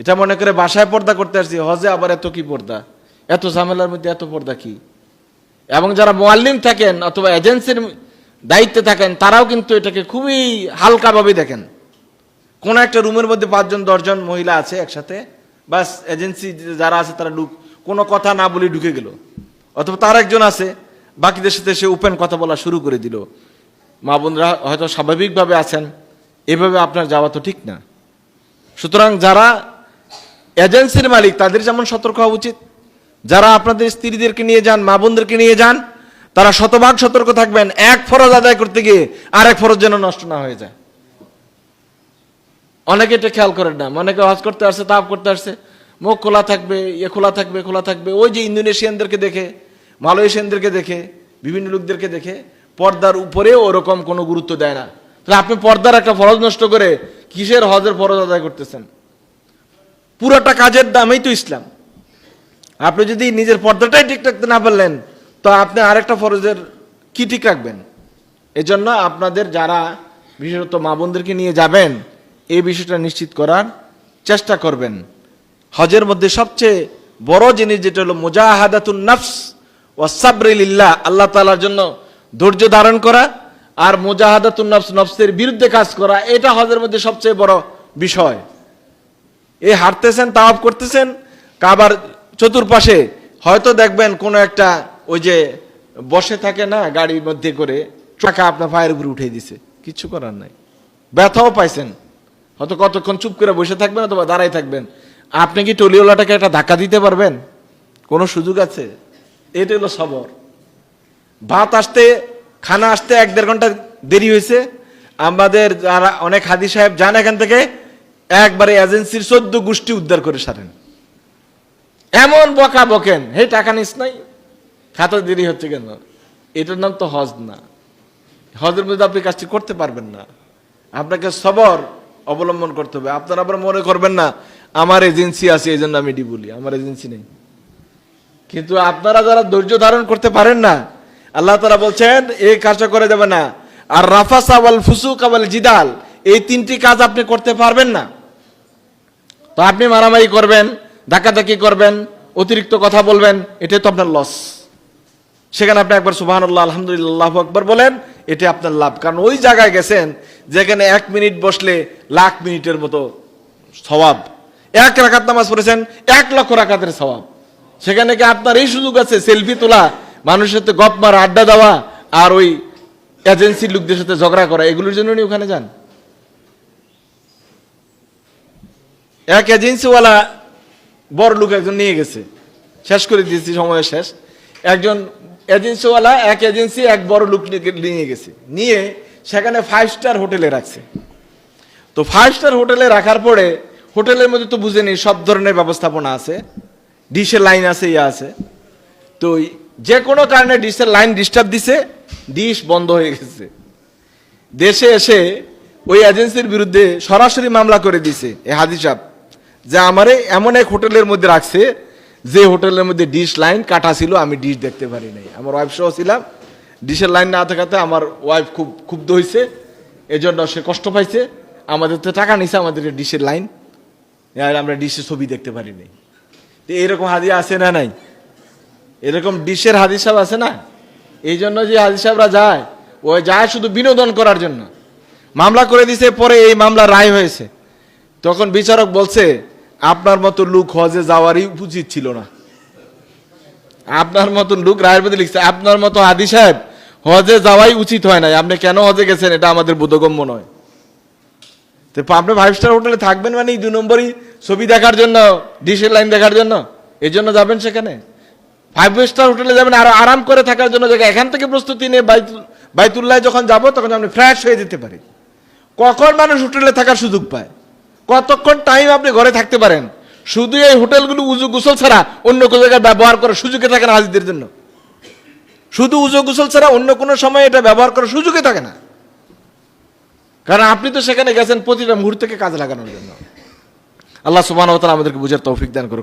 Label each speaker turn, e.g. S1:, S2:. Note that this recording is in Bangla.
S1: এটা মনে করে বাসায় পর্দা করতে আসছি, হজে আবার এত কি পর্দা? এত ঝামেলার মধ্যে এত পর্দা কি? এবং যারা মোয়াল্লিম থাকেন অথবা এজেন্সির দায়িত্বে থাকেন, তারাও কিন্তু এটাকে খুবই হালকাভাবে দেখেন। কোন একটা রুমের মধ্যে পাঁচজন, দশজন মহিলা আছে একসাথে, বাস এজেন্সি যারা আছে তারা ঢুক, কোনো কথা না বলে ঢুকে গেল। অথবা তার একজন আছে, বাকিদের সাথে সে ওপেন কথা বলা শুরু করে দিল। মা বোনরা হয়তো স্বাভাবিকভাবে আছেন, এভাবে আপনার যাওয়া তো ঠিক না। সুতরাং যারা এজেন্সির মালিক, তাদের যেমন সতর্ক হওয়া উচিত। যারা আপনাদের স্ত্রীদেরকে নিয়ে যান, মা বোনদেরকে নিয়ে যান, তারা শতভাগ সতর্ক থাকবেন। এক ফরজ আদায় করতে গিয়ে আর এক ফরজ যেন নষ্ট না হয়ে যায়। অনেকে এটা খেয়াল করেন না। অনেকে হজ করতে আসছে তাপ করতে আসছে। মুখ খোলা থাকবে ইয়ে খোলা থাকবে খোলা থাকবে। ওই যে ইন্দোনেশিয়ানদেরকে দেখে, মালয়েশিয়ানদেরকে দেখে, বিভিন্ন লোকদেরকে দেখে, পর্দার উপরে ওরকম কোনো গুরুত্ব দেয় না। তাহলে আপনি পর্দার একটা ফরজ নষ্ট করে কিসের হজের ফরজ আদায় করতেছেন? পুরোটা কাজের দামেই তো ইসলাম। আপনি যদি নিজের পর্দাটাই ঠিক রাখতে না পারলেন, তো আপনি আরেকটা ফরজের কি ঠিক রাখবেন? এজন্য আপনাদের যারা বিশেষত মা বোনদেরকে নিয়ে যাবেন, এই বিষয়টা নিশ্চিত করার চেষ্টা করবেন। হজের মধ্যে সবচেয়ে বড় জিনিস যেটা হলো মুজাহাদাতুন নফস ওয়াসাবরিল্লাহ আল্লাহ তাআলার জন্য ধৈর্য ধারণ করা আর মুজাহাদাতুন নফস, নফসের বিরুদ্ধে কাজ করা, এটা হজের মধ্যে সবচেয়ে বড় বিষয়। এই হাঁটতেছেন তাওয়াব করতেছেন? কাবার চতুর্পাশে হয়তো দেখবেন কোনো একটা ওই যে বসে থাকে না গাড়ির মধ্যে করে টাকা আপনার পায়ের উপরে উঠে দিছে। কিছু করার নাই। ব্যথাও পাইছেন। হয়তো কতক্ষণ চুপ করে বসে থাকবেন অথবা দাঁড়াই থাকবেন। আপনি কি টলিওয়ালাটাকে একটা ধাক্কা দিতে পারবেন? কোনো সুযোগ আছে? এটা হলো সবর। ভাত আসতে, খানা আসতে এক দেড় ঘণ্টা দেরি হয়েছে। আমাদের যারা অনেক হাদি সাহেব যান এখান থেকে একবারে এজেন্সির চোদ্দ গোষ্ঠী উদ্ধার করে সারেন। এমন বকা বকেন, হে, টাকা নিস নাই? খাতা দেরি হচ্ছে কেন? এটার নাম তো হজ না। হজের মধ্যে আপনি কাজটি করতে পারবেন না। আপনাকে সবর অবলম্বন করতে হবে। আপনারা আবার মনে করবেন না, আমার এজেন্সি আছে এই জন্য আমি এটি বলি। আমার এজেন্সি নেই। কিন্তু আপনারা যারা ধৈর্য ধারণ করতে পারেন না, আল্লাহ তারা বলছেন এই কাজটা করে যাবে না। আর রাফাস আওয়াল ফুসুক আওয়াল জিদাল, এই তিনটি কাজ আপনি করতে পারবেন না। তো আপনি মারামারি করবেন, ধাক্কাধাক্কি করবেন, অতিরিক্ত কথা বলবেন, এটাই তো আপনার লস সেখানে আপনি একবার সুবাহ আলহামদুলিল্লাহ আকবর বলেন এটা আপনার লাভ। কারণ ওই জায়গায় গেছেন, যেখানে এক মিনিট বসলে লাখ মিনিটের মতো স্বভাব এক রাখাত নামাজ পড়েছেন, এক লক্ষ রাখাতের স্বভাব সেখানে কি আপনার এই সুযোগ আছে, সেলফি তোলা, মানুষের সাথে গপ মারা, আড্ডা দেওয়া, আর ওই এজেন্সির লোকদের সাথে ঝগড়া করা, এগুলোর জন্য ওখানে যান? এক এজেন্সিওয়ালা বড় লোক একজন নিয়ে গেছে। শেষ করে দিয়েছি, সময় শেষ। একজন এজেন্সিওয়ালা, এক এজেন্সি, এক বড় লোক নিয়ে- গেছে। নিয়ে সেখানে ফাইভ স্টার হোটেলে রাখছে। তো ফাইভ স্টার হোটেলে রাখার পরে হোটেলের মধ্যে তো বুঝে বুঝেনি সব ধরনের ব্যবস্থাপনা আছে। ডিশের লাইন আছে ইয়ে আছে। তো যে কোনো কারণে ডিশের লাইন ডিস্টার্ব দিছে, ডিশ বন্ধ হয়ে গেছে। দেশে এসে ওই এজেন্সির বিরুদ্ধে সরাসরি মামলা করে দিছে, এ হাজি সাহেব। যে আমারে এমন এক হোটেলের মধ্যে রাখছে, যে হোটেলের মধ্যে ডিশ লাইন কাটা ছিল, আমি ডিশ দেখতে পারি নাই। আমার ওয়াইফ সহ ছিলাম। ডিশের লাইন না থাকাতে আমার ওয়াইফ খুব ক্ষুব্ধ হয়েছে এজন্য সে কষ্ট পাইছে। আমাদের তো টাকা নিছে, আমাদের ডিশের লাইন আমরা ডিশের ছবি দেখতে পারি নাই। তো এরকম হাজি আছে না নাই? এরকম ডিশের হাদিস সাহেব আছে না? এই জন্য যে হাদিস সাহেবরা যায়, ও যায় শুধু বিনোদন করার জন্য। মামলা করে দিছে, পরে এই মামলা রায় হয়েছে। তখন বিচারক বলছে আপনার মতো লোক হজে যাওয়ারই উচিত ছিল না। আপনার মতন লোক রায়ের মধ্যে লিখছে, আপনার মতো হাদি সাহেব, হজে যাওয়াই উচিত হয় নাই। আপনি কেন হজে গেছেন? এটা আমাদের বোধগম্য নয়। তো আপনি ফাইভ স্টার হোটেলে থাকবেন মানে দু নম্বরই ছবি দেখার জন্য, ডিশের লাইন দেখার জন্য? এই জন্য যাবেন সেখানে? ফাইভ স্টার হোটেলে যাবেন, আর আরাম করে থাকার জন্য জায়গা। এখান থেকে প্রস্তুতি নিয়ে বাইতুল- বাইতুল্লাহ যখন যাব, তখন আপনি ফ্রেশ হয়ে যেতে পারি কখন মানুষ হোটেলে থাকার সুযোগ পায়? কতক্ষণ টাইম আপনি ঘরে থাকতে পারেন? শুধু এই হোটেলগুলো উজু গুসল ছাড়া অন্য কোনো জায়গায় ব্যবহার করার সুযোগে থাকে না হাজিদের জন্য। শুধু উজু গুসল ছাড়া অন্য কোনো সময় এটা ব্যবহার করার সুযোগে থাকে না। কারণ আপনি তো সেখানে গেছেন প্রতিটা মুহূর্তকে কাজে লাগানোর জন্য। আল্লাহ সুবাহ আমাদেরকে বুঝার তৌফিক দান করুক।